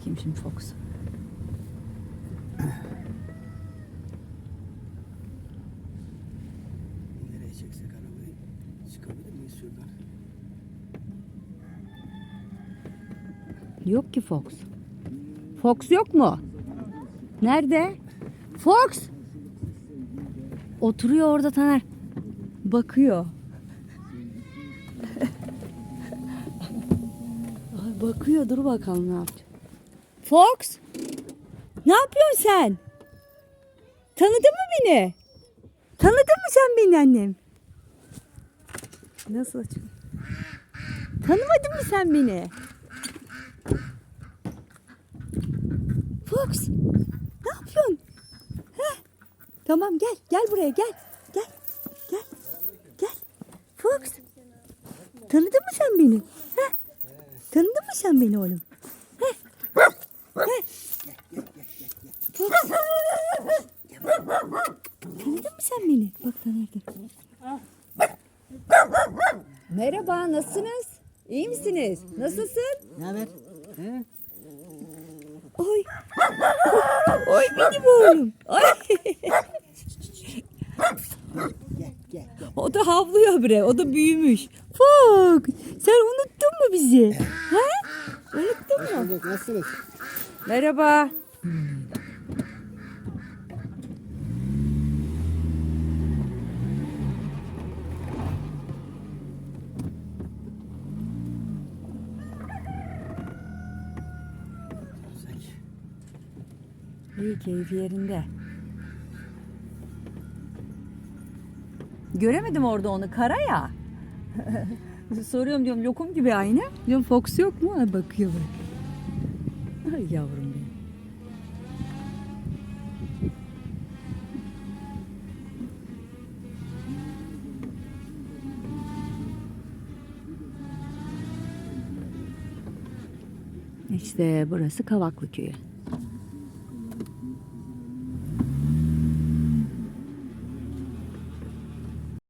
bakayım şimdi Fox. Nereye çeksek arabayı? Çıkabilir miyiz şuradan? Yok ki Fox. Fox yok mu? Nerede? Fox! Oturuyor orada Taner. Bakıyor. Bakıyor dur bakalım ne yapacak. Fox! Ne yapıyorsun sen? Tanıdın mı beni? Tanıdın mı sen beni annem? Nasıl açıyor? Tanımadın mı sen beni? Fox. Ne yapıyorsun? Heh. Tamam gel. Gel buraya gel. Gel. Gel. Gel. Fox. Tanıdın mı sen beni? Heh. Tanıdın mı sen beni oğlum? Heh. Heh. Fox. Tanıdın beni? Bak tanıdım. Merhaba, nasılsınız? İyi misiniz? Nasılsın? Ne haber? He? Oy. Oy benim oğlum. Ay. Gel gel gel. O da havlıyor bre. O da büyümüş. Fok. Sen unuttun mu bizi? Ha? Unuttun mu? Nasılsınız? Merhaba. İyi keyfi yerinde. Göremedim orada onu kara ya. Soruyorum diyorum lokum gibi aynı. Diyorum Fox yok mu? Ha, bakıyor bak. Ay yavrum benim. İşte burası Kavaklı Köyü.